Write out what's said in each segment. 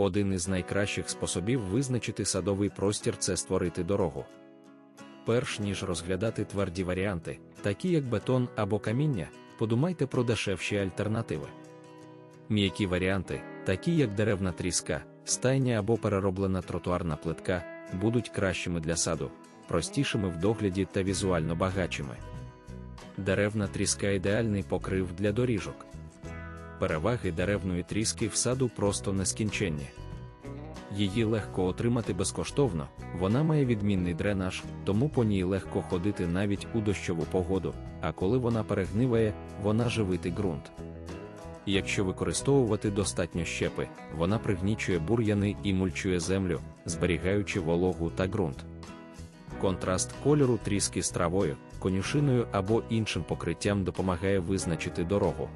Один із найкращих способів визначити садовий простір це створити дорогу. Перш ніж розглядати тверді варіанти, такі як бетон або каміння, подумайте про дешевші альтернативи. М'які варіанти, такі як деревна тріска, стайня або перероблена тротуарна плитка, будуть кращими для саду, простішими в догляді та візуально багатшими. Деревна тріска ідеальний покрив для доріжок. Переваги деревної тріски в саду просто нескінченні. Її легко отримати безкоштовно, вона має відмінний дренаж, тому по ній легко ходити навіть у дощову погоду, а коли вона перегниває, вона живити ґрунт. Якщо використовувати достатньо щепи, вона пригнічує бур'яни і мульчує землю, зберігаючи вологу та ґрунт. Контраст кольору тріски з травою, конюшиною або іншим покриттям допомагає визначити дорогу.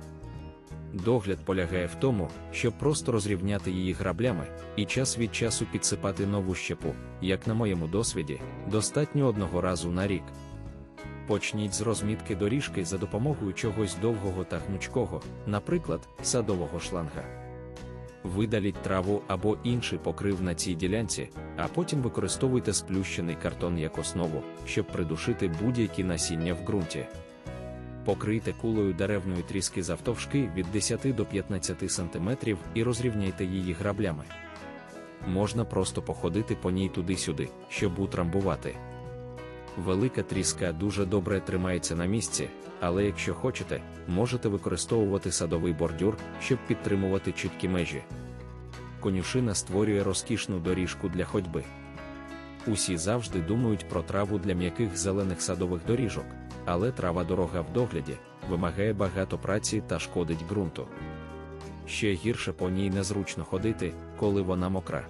Догляд полягає в тому, щоб просто розрівняти її граблями і час від часу підсипати нову щепу, як на моєму досвіді, достатньо одного разу на рік. Почніть з розмітки доріжки за допомогою чогось довгого та гнучкого, наприклад, садового шланга. Видаліть траву або інший покрив на цій ділянці, а потім використовуйте сплющений картон як основу, щоб придушити будь-які насіння в ґрунті. Покрийте кулею деревної тріски завтовшки від 10 до 15 см і розрівняйте її граблями. Можна просто походити по ній туди-сюди, щоб утрамбувати. Велика тріска дуже добре тримається на місці, але якщо хочете, можете використовувати садовий бордюр, щоб підтримувати чіткі межі. Конюшина створює розкішну доріжку для ходьби. Усі завжди думають про траву для м'яких зелених садових доріжок, але трава дорога в догляді, вимагає багато праці та шкодить ґрунту. Ще гірше по ній незручно ходити, коли вона мокра.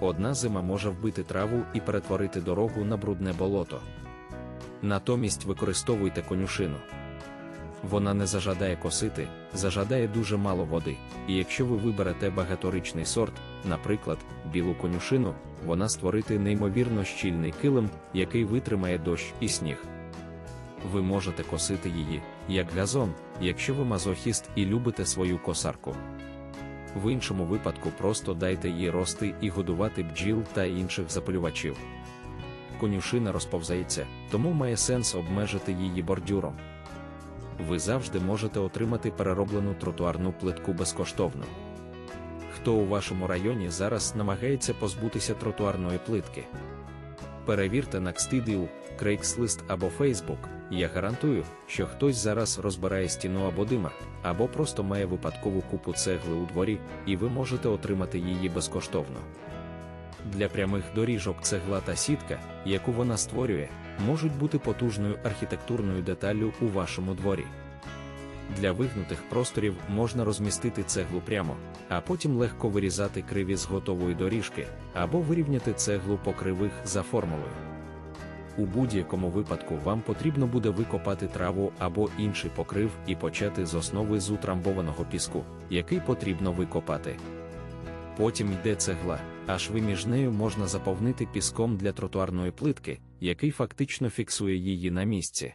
Одна зима може вбити траву і перетворити дорогу на брудне болото. Натомість використовуйте конюшину. Вона не зажадає косити, зажадає дуже мало води, і якщо ви виберете багаторічний сорт, наприклад, білу конюшину, вона створити неймовірно щільний килим, який витримає дощ і сніг. Ви можете косити її, як газон, якщо ви мазохіст і любите свою косарку. В іншому випадку просто дайте їй рости і годувати бджіл та інших запалювачів. Конюшина розповзається, тому має сенс обмежити її бордюром. Ви завжди можете отримати перероблену тротуарну плитку безкоштовно. Хто у вашому районі зараз намагається позбутися тротуарної плитки? Перевірте на Xtidio, Craigslist або Facebook. Я гарантую, що хтось зараз розбирає стіну або димар, або просто має випадкову купу цегли у дворі, і ви можете отримати її безкоштовно. Для прямих доріжок цегла та сітка, яку вона створює, можуть бути потужною архітектурною деталлю у вашому дворі. Для вигнутих просторів можна розмістити цеглу прямо, а потім легко вирізати криві з готової доріжки або вирівняти цеглу по кривих за формулою. У будь-якому випадку вам потрібно буде викопати траву або інший покрив і почати з основи з утрамбованого піску, який потрібно викопати. Потім йде цегла, а шви між нею можна заповнити піском для тротуарної плитки, який фактично фіксує її на місці.